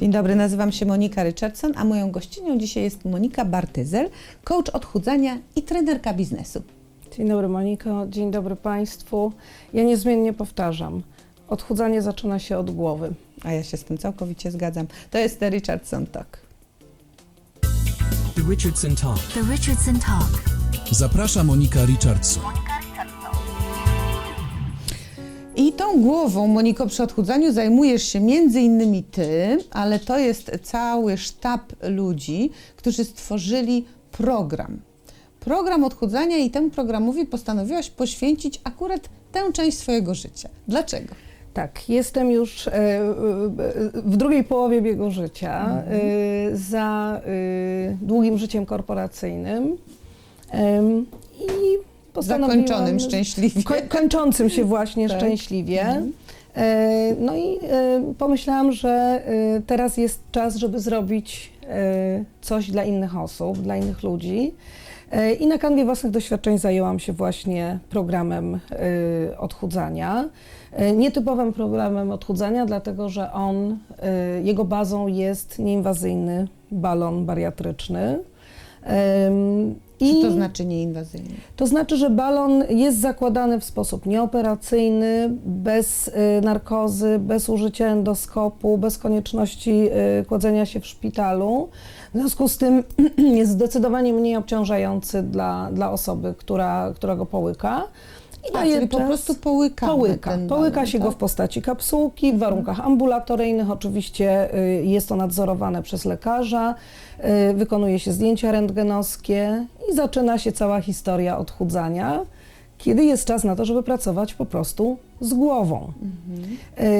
Dzień dobry, nazywam się Monika Richardson, a moją gościnią dzisiaj jest Monika Bartyzel, coach odchudzania i trenerka biznesu. Dzień dobry Moniko, dzień dobry Państwu. Ja niezmiennie powtarzam, odchudzanie zaczyna się od głowy. A ja się z tym całkowicie zgadzam. To jest The Richardson Talk. The Richardson Talk. The Richardson Talk. Zaprasza Monika Richardson. I tą głową, Moniko, przy odchudzaniu zajmujesz się między innymi ty, ale to jest cały sztab ludzi, którzy stworzyli program. Program odchudzania i temu programowi postanowiłaś poświęcić akurat tę część swojego życia. Dlaczego? Tak, jestem już e, e, w drugiej połowie biegu życia e, za długim życiem korporacyjnym i postanowiłam... Zakończonym szczęśliwie. Ko kończącym się właśnie Tak. szczęśliwie. E, No i e, pomyślałam, że e, teraz jest czas, żeby zrobić e, coś dla innych osób, dla innych ludzi. E, I na kanwie własnych doświadczeń zajęłam się właśnie programem e, odchudzania. E, Nietypowym programem odchudzania, dlatego że on, e, jego bazą jest nieinwazyjny balon bariatryczny. Em, Co to i- znaczy nieinwazyjny? to znaczy, że balon jest zakładany w sposób nieoperacyjny, bez y, narkozy, bez użycia endoskopu, bez konieczności y, kładzenia się w szpitalu. W związku z tym jest zdecydowanie mniej obciążający dla, dla osoby, która, która go połyka. I A, daje czyli po prostu połykamy Połyka. ten Połyka balon, się tak? go w postaci kapsułki, w warunkach ambulatoryjnych. Oczywiście y, jest to nadzorowane przez lekarza, y, wykonuje się zdjęcia rentgenowskie i zaczyna się cała historia odchudzania, kiedy jest czas na to, żeby pracować po prostu z głową.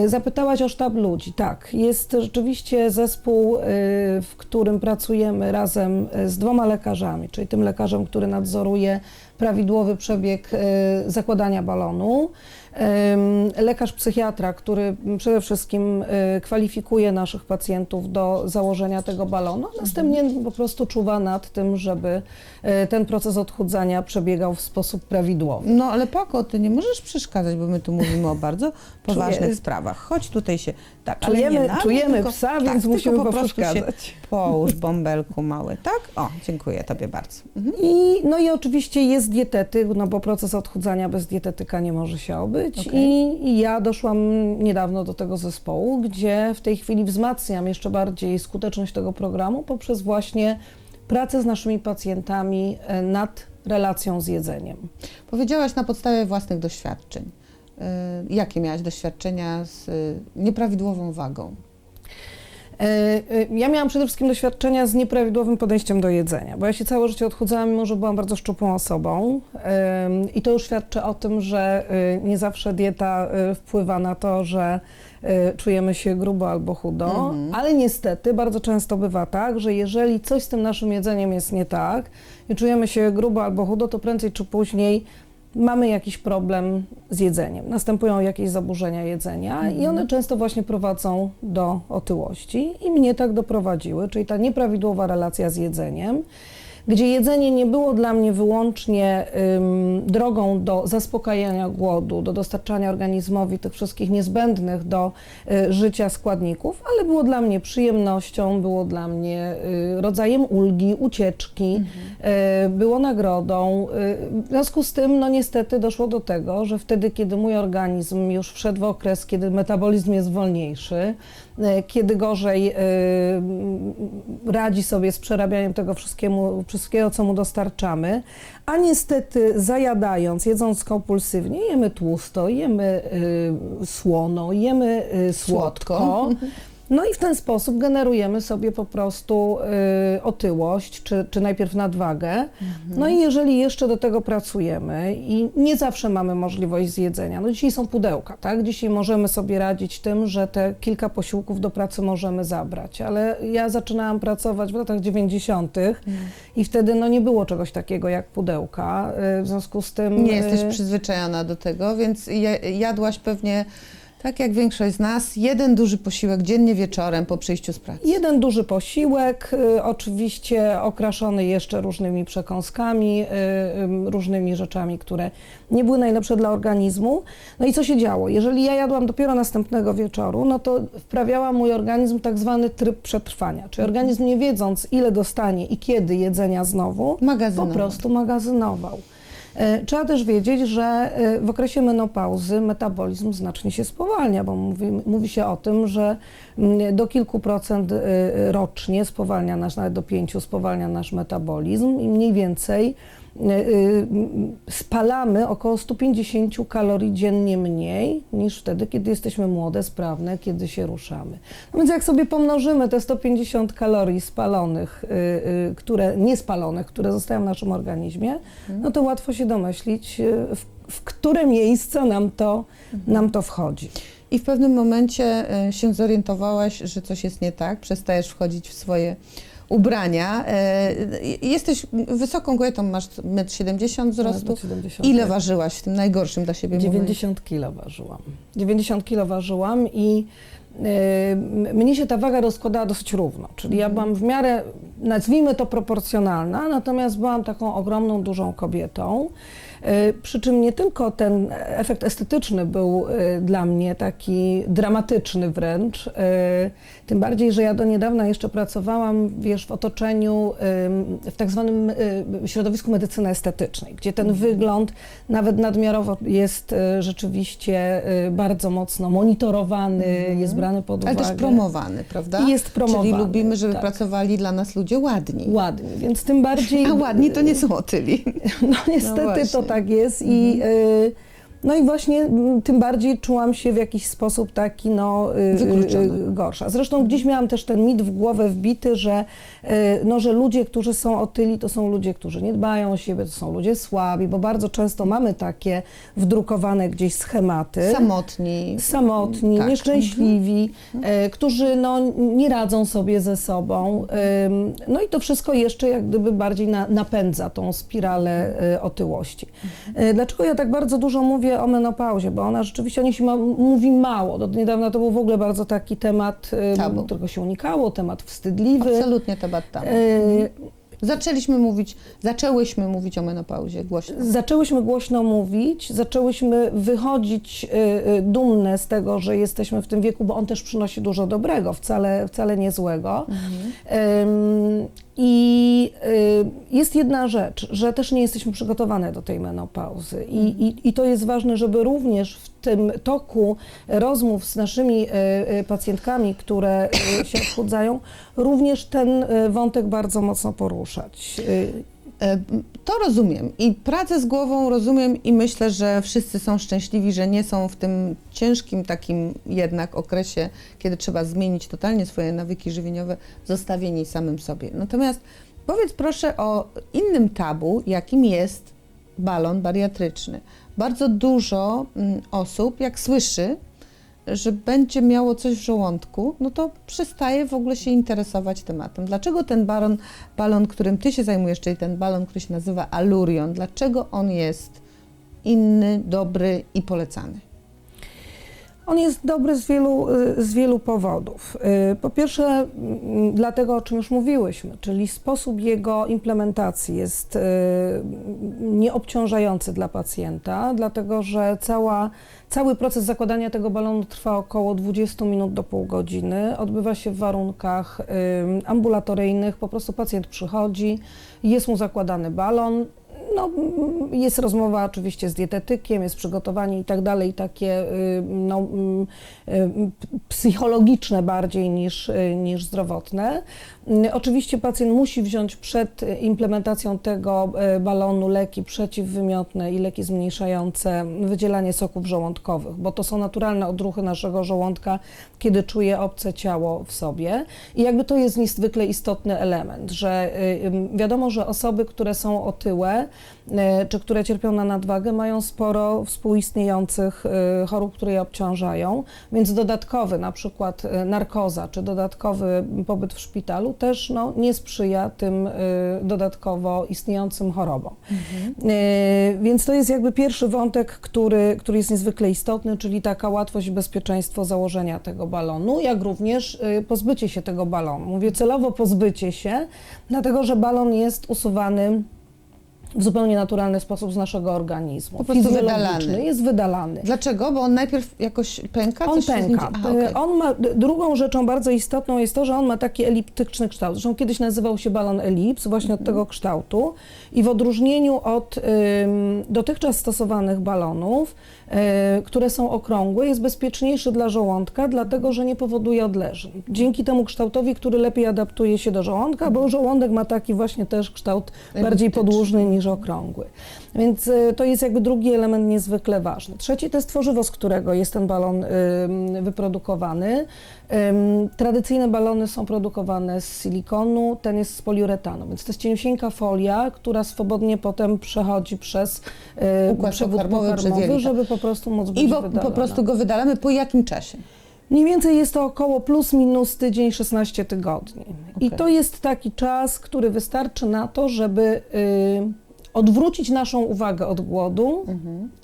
Y, Zapytałaś o sztab ludzi. Tak, jest rzeczywiście zespół, y, w którym pracujemy razem y, z dwoma lekarzami, czyli tym lekarzem, który nadzoruje prawidłowy przebieg zakładania balonu, lekarz psychiatra, który przede wszystkim y, kwalifikuje naszych pacjentów do założenia tego balonu, a następnie po prostu czuwa nad tym, żeby y, ten proces odchudzania przebiegał w sposób prawidłowy. No ale Pako, ty nie możesz przeszkadzać, bo my tu mówimy o bardzo poważnych sprawach. Chodź tutaj się, tak, Czujemy- nie czujemy tylko, psa, tak, więc musimy po prostu się. Połóż bąbelku mały, tak? O, dziękuję tobie bardzo. Mhm. I, no i oczywiście jest dietetyk, no bo proces odchudzania bez dietetyka nie może się obyć. Okej. I, I ja doszłam niedawno do tego zespołu, gdzie w tej chwili wzmacniam jeszcze bardziej skuteczność tego programu poprzez właśnie pracę z naszymi pacjentami e, nad relacją z jedzeniem. Powiedziałaś na podstawie własnych doświadczeń. Y, jakie miałaś doświadczenia z y, nieprawidłową wagą? E, e, Ja miałam przede wszystkim doświadczenia z nieprawidłowym podejściem do jedzenia, bo ja się całe życie odchudzałam, mimo że byłam bardzo szczupłą osobą. I to już świadczy o tym, że e, nie zawsze dieta wpływa na to, że czujemy się grubo albo chudo, ale niestety bardzo często bywa tak, że jeżeli coś z tym naszym jedzeniem jest nie tak i czujemy się grubo albo chudo, to prędzej czy później mamy jakiś problem z jedzeniem. Następują jakieś zaburzenia jedzenia i one często właśnie prowadzą do otyłości i mnie tak doprowadziły, czyli ta nieprawidłowa relacja z jedzeniem, gdzie jedzenie nie było dla mnie wyłącznie ym, drogą do zaspokajania głodu, do dostarczania organizmowi tych wszystkich niezbędnych do y, życia składników, ale było dla mnie przyjemnością, było dla mnie y, rodzajem ulgi, ucieczki, y, było nagrodą. Y, w związku z tym, no niestety doszło do tego, że wtedy, kiedy mój organizm już wszedł w okres, kiedy metabolizm jest wolniejszy, y, kiedy gorzej y, radzi sobie z przerabianiem tego wszystkiemu, wszystkiego, co mu dostarczamy, a niestety zajadając, jedząc kompulsywnie, jemy tłusto, jemy y, słono, jemy y, Słodko. słodko. No i w ten sposób generujemy sobie po prostu y, otyłość, czy, czy najpierw nadwagę. No i jeżeli jeszcze do tego pracujemy i nie zawsze mamy możliwość zjedzenia, no dzisiaj są pudełka, tak? Dzisiaj możemy sobie radzić tym, że te kilka posiłków do pracy możemy zabrać, ale ja zaczynałam pracować w latach 90. i wtedy no nie było czegoś takiego jak pudełka, y, w związku z tym... Nie jesteś y, przyzwyczajona do tego, więc jadłaś pewnie Tak jak większość z nas, jeden duży posiłek dziennie wieczorem po przyjściu z pracy. Jeden duży posiłek, y, oczywiście okraszony jeszcze różnymi przekąskami, y, ym, różnymi rzeczami, które nie były najlepsze dla organizmu. No i co się działo? Jeżeli ja jadłam dopiero następnego wieczoru, no to wprawiała mój organizm tak zwany tryb przetrwania. Czyli organizm nie wiedząc ile dostanie i kiedy jedzenia znowu, po prostu magazynował. E, Trzeba też wiedzieć, że e, w okresie menopauzy metabolizm znacznie się spowalnia, bo mówi, mówi się o tym, że mm, do kilku procent e, rocznie spowalnia nasz, nawet do pięciu spowalnia nasz metabolizm i mniej więcej spalamy około 150 kalorii dziennie mniej niż wtedy, kiedy jesteśmy młode, sprawne, kiedy się ruszamy. No więc jak sobie pomnożymy te 150 kalorii spalonych, y, y, które niespalonych, które zostają w naszym organizmie, no to łatwo się domyślić, y, w, w które miejsce nam to, nam to wchodzi. I w pewnym momencie się zorientowałaś, że coś jest nie tak, przestajesz wchodzić w swoje ubrania. E, Jesteś wysoką kobietą, masz 1,70 m wzrostu. Nawet 70, Ile tak. ważyłaś w tym najgorszym dla siebie momencie? 90 kilo ważyłam. 90 kilo ważyłam i m- mnie się ta waga rozkładała dosyć równo. Czyli ja byłam w miarę, nazwijmy to proporcjonalna, natomiast byłam taką ogromną, dużą kobietą. Y, Przy czym nie tylko ten efekt estetyczny był y, dla mnie taki dramatyczny wręcz, y, tym bardziej, że ja do niedawna jeszcze pracowałam, wiesz, w otoczeniu, w tak zwanym środowisku medycyny estetycznej, gdzie ten wygląd nawet nadmiarowo jest rzeczywiście bardzo mocno monitorowany, jest brany pod Ale uwagę. też promowany, prawda? I jest promowany, Czyli lubimy, żeby tak. pracowali dla nas ludzie ładni. Ładnie, więc tym bardziej... A ładni to nie są otyli. No niestety właśnie. to tak jest i y, no i właśnie tym bardziej czułam się w jakiś sposób taki no y, Wykluczona. y, gorsza. Zresztą gdzieś miałam też ten mit w głowę wbity, że y, no, że ludzie, którzy są otyli, to są ludzie, którzy nie dbają o siebie, to są ludzie słabi, bo bardzo często mamy takie wdrukowane gdzieś schematy Samotni. samotni, Tak. nieszczęśliwi, e, którzy no, nie radzą sobie ze sobą. No i to wszystko jeszcze jak gdyby bardziej na, napędza tą spiralę otyłości. E, Dlaczego ja tak bardzo dużo mówię o menopauzie? Bo ona rzeczywiście o niej się ma, mówi mało. Do niedawna to był w ogóle bardzo taki temat, Tabu. którego się unikało, temat wstydliwy. Absolutnie temat tam. E, Zaczęliśmy mówić, zaczęłyśmy mówić o menopauzie głośno. Zaczęłyśmy głośno mówić, zaczęłyśmy wychodzić y, y, dumne z tego, że jesteśmy w tym wieku, bo on też przynosi dużo dobrego, wcale, wcale nie złego. Ym, I y, jest jedna rzecz, że też nie jesteśmy przygotowane do tej menopauzy. I, i, I to jest ważne, żeby również w tym toku rozmów z naszymi y, y, pacjentkami, które się odchudzają, również ten wątek bardzo mocno poruszać. E, To rozumiem i pracę z głową rozumiem i myślę, że wszyscy są szczęśliwi, że nie są w tym ciężkim takim jednak okresie, kiedy trzeba zmienić totalnie swoje nawyki żywieniowe, zostawieni samym sobie. Natomiast powiedz proszę o innym tabu, jakim jest balon bariatryczny. Bardzo dużo mm, osób, jak słyszy, że będzie miało coś w żołądku, no to przestaje w ogóle się interesować tematem. Dlaczego ten balon, balon, którym ty się zajmujesz, czyli ten balon, który się nazywa Alurion, dlaczego on jest inny, dobry i polecany? On jest dobry z wielu, y, z wielu powodów. Y, Po pierwsze, dlatego, o czym już mówiłyśmy, czyli sposób jego implementacji jest y, nieobciążający dla pacjenta, dlatego że cała, cały proces zakładania tego balonu trwa około 20 minut do pół godziny. Odbywa się w warunkach ambulatoryjnych. Po prostu pacjent przychodzi, jest mu zakładany balon, no, jest rozmowa oczywiście z dietetykiem, jest przygotowanie i tak dalej, takie y, no, mm, y, psychologiczne bardziej niż, y, niż zdrowotne. Oczywiście pacjent musi wziąć przed implementacją tego balonu leki przeciwwymiotne i leki zmniejszające wydzielanie soków żołądkowych, bo to są naturalne odruchy naszego żołądka, kiedy czuje obce ciało w sobie. I jakby to jest niezwykle istotny element, że wiadomo, że osoby, które są otyłe, czy które cierpią na nadwagę, mają sporo współistniejących e, chorób, które je obciążają, więc dodatkowy na przykład e, narkoza, czy dodatkowy pobyt w szpitalu też no, nie sprzyja tym dodatkowo istniejącym chorobom. E, Więc to jest jakby pierwszy wątek, który, który jest niezwykle istotny, czyli taka łatwość i bezpieczeństwo założenia tego balonu, jak również pozbycie się tego balonu. Mówię celowo pozbycie się, dlatego że balon jest usuwany w zupełnie naturalny sposób z naszego organizmu. Po prostu wydalany. Jest wydalany. Dlaczego? Bo on najpierw jakoś pęka? On pęka. Aha, okej. On ma, drugą rzeczą bardzo istotną jest to, że on ma taki eliptyczny kształt. Zresztą kiedyś nazywał się balon elips, właśnie od tego kształtu. I w odróżnieniu od ym, dotychczas stosowanych balonów, y, które są okrągłe, jest bezpieczniejszy dla żołądka, dlatego że nie powoduje odleżeń. Dzięki temu kształtowi, który lepiej adaptuje się do żołądka, bo żołądek ma taki właśnie też kształt bardziej podłużny niż okrągły. Więc y, to jest jakby drugi element niezwykle ważny. Trzeci to jest tworzywo, z którego jest ten balon wyprodukowany. Tradycyjne balony są produkowane z silikonu, ten jest z poliuretanu, więc to jest cieniusieńka folia, która swobodnie potem przechodzi przez y, Układ przewód pokarmowy, pokarmowy, żeby po prostu móc być I bo, po prostu go wydalamy po jakim czasie? Mniej więcej jest to około plus minus tydzień, 16 tygodni. I Okej. to jest taki czas, który wystarczy na to, żeby y, odwrócić naszą uwagę od głodu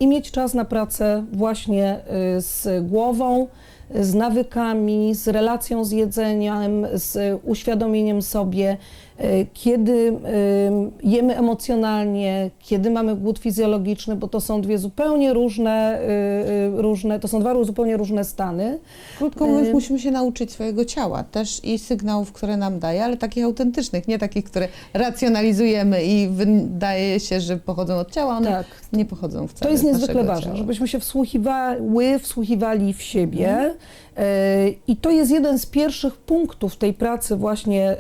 i mieć czas na pracę właśnie y, z głową, z nawykami, z relacją z jedzeniem, z uświadomieniem sobie, y, kiedy y, jemy emocjonalnie, kiedy mamy głód fizjologiczny, bo to są dwie zupełnie różne, y, różne to są dwa zupełnie różne stany. Krótko mówiąc, musimy się nauczyć swojego ciała też i sygnałów, które nam daje, ale takich autentycznych, nie takich, które racjonalizujemy i wydaje się, że pochodzą od ciała, one Tak. nie pochodzą wcale To jest niezwykle ważne, ciała. żebyśmy się wsłuchiwały, wsłuchiwali w siebie. I to jest jeden z pierwszych punktów tej pracy właśnie e,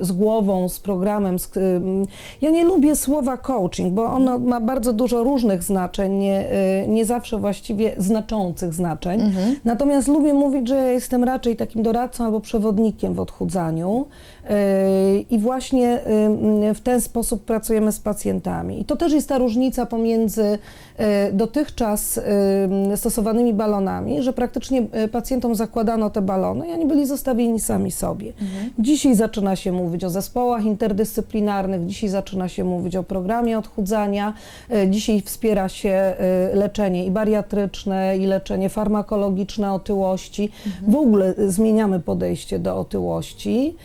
z głową, z programem. ym, Ja nie lubię słowa coaching, bo ono ma bardzo dużo różnych znaczeń, nie, nie zawsze właściwie znaczących znaczeń. Mhm. Natomiast lubię mówić, że ja jestem raczej takim doradcą albo przewodnikiem w odchudzaniu i właśnie yy, w ten sposób pracujemy z pacjentami. I to też jest ta różnica pomiędzy yy, dotychczas yy, stosowanymi balonami, że praktycznie pacjentom zakładano te balony i oni byli zostawieni sami sobie. Dzisiaj zaczyna się mówić o zespołach interdyscyplinarnych, dzisiaj zaczyna się mówić o programie odchudzania, dzisiaj wspiera się leczenie i bariatryczne, i leczenie farmakologiczne otyłości. W ogóle y, zmieniamy podejście do otyłości.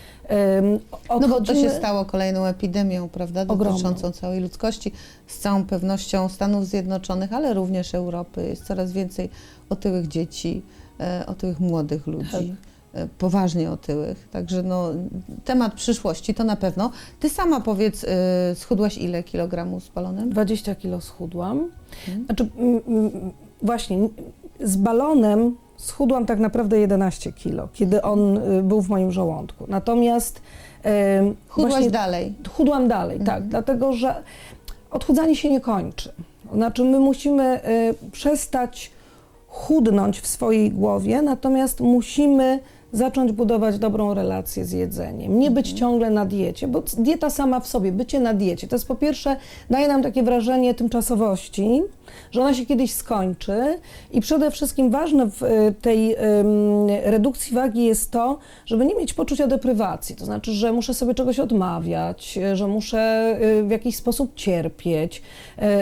Ym, No bo to się stało kolejną epidemią, prawda, Ogromną. dotyczącą całej ludzkości, z całą pewnością Stanów Zjednoczonych, ale również Europy. Jest coraz więcej otyłych dzieci, e, otyłych młodych ludzi. e, Poważnie otyłych. Także no, temat przyszłości to na pewno. Ty sama powiedz, e, schudłaś ile kilogramów z balonem? 20 kilo schudłam. Mhm. Znaczy, właśnie z balonem schudłam tak naprawdę 11 kilo, kiedy on y, był w moim żołądku. Natomiast Chudłaś właśnie dalej. chudłam dalej, tak, dlatego że odchudzanie się nie kończy. Znaczy, my musimy y, przestać chudnąć w swojej głowie, natomiast musimy zacząć budować dobrą relację z jedzeniem. Nie być ciągle na diecie, bo dieta sama w sobie, bycie na diecie, to jest po pierwsze, daje nam takie wrażenie tymczasowości, że ona się kiedyś skończy i przede wszystkim ważne w y, tej redukcji wagi jest to, żeby nie mieć poczucia deprywacji, to znaczy, że muszę sobie czegoś odmawiać, że muszę y, w jakiś sposób cierpieć,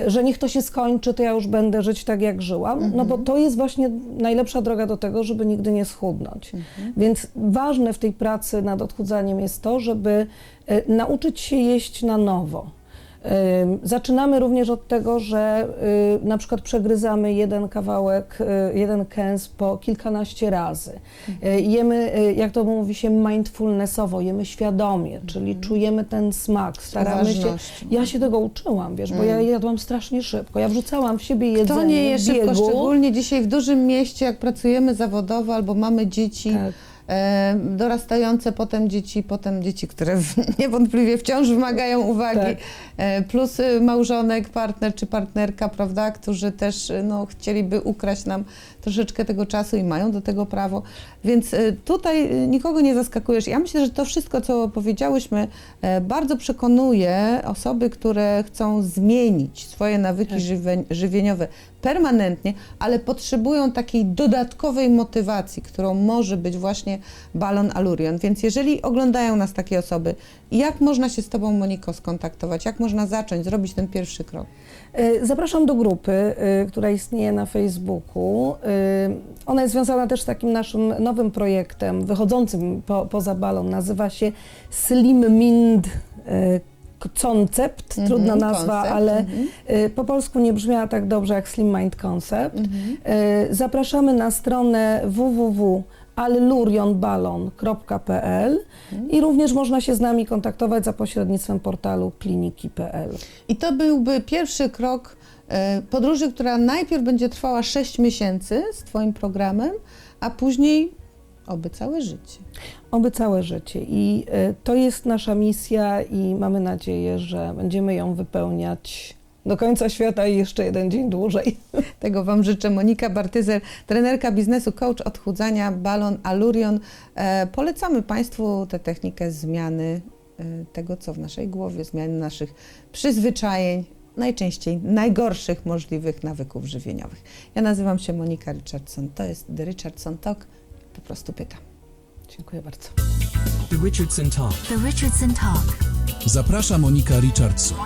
y, że niech to się skończy, to ja już będę żyć tak, jak żyłam, no bo to jest właśnie najlepsza droga do tego, żeby nigdy nie schudnąć. Więc ważne w tej pracy nad odchudzaniem jest to, żeby y, nauczyć się jeść na nowo. Zaczynamy również od tego, że y, na przykład przegryzamy jeden kawałek, y, jeden kęs po kilkanaście razy. Y, Jemy, jak to mówi się, mindfulnessowo, jemy świadomie, czyli czujemy ten smak, staramy się. uważnością. Ja się tego uczyłam, wiesz, bo ja jadłam strasznie szybko. Ja wrzucałam w siebie jedzenie To nie jest szybko, biegu. szczególnie dzisiaj w dużym mieście, jak pracujemy zawodowo albo mamy dzieci. Tak. E, dorastające potem dzieci, potem dzieci, które niewątpliwie wciąż wymagają uwagi, Tak. e, plus y, małżonek, partner czy partnerka, prawda, którzy też y, no, chcieliby ukraść nam troszeczkę tego czasu i mają do tego prawo. Więc y, tutaj nikogo nie zaskakujesz. Ja myślę, że to wszystko, co powiedziałyśmy, e, bardzo przekonuje osoby, które chcą zmienić swoje nawyki Tak. żywieniowe permanentnie, ale potrzebują takiej dodatkowej motywacji, którą może być właśnie balon Alurion. Więc jeżeli oglądają nas takie osoby, jak można się z Tobą, Moniko, skontaktować? Jak można zacząć, zrobić ten pierwszy krok? E, Zapraszam do grupy, e, która istnieje na Facebooku. E, Ona jest związana też z takim naszym nowym projektem, wychodzącym po, poza balon. Nazywa się Slim Mind e, Concept. Mhm, Trudna nazwa, koncept, ale mhm. e, po polsku nie brzmiała tak dobrze jak Slim Mind Concept. Mhm. E, Zapraszamy na stronę www.allurionbalon.pl i również można się z nami kontaktować za pośrednictwem portalu kliniki.pl. I to byłby pierwszy krok e, podróży, która najpierw będzie trwała 6 miesięcy z Twoim programem, a później oby całe życie. Oby całe życie. I y, to jest nasza misja i mamy nadzieję, że będziemy ją wypełniać do końca świata i jeszcze jeden dzień dłużej. Tego Wam życzę. Monika Bartyzer, trenerka biznesu, coach odchudzania, balon Alurion. E, polecamy Państwu tę technikę zmiany e, tego, co w naszej głowie, zmiany naszych przyzwyczajeń, najczęściej najgorszych możliwych nawyków żywieniowych. Ja nazywam się Monika Richardson. To jest The Richardson Talk. Po prostu pytam. Dziękuję bardzo. The Richardson Talk. The Richardson Talk. Zaprasza Monika Richardson.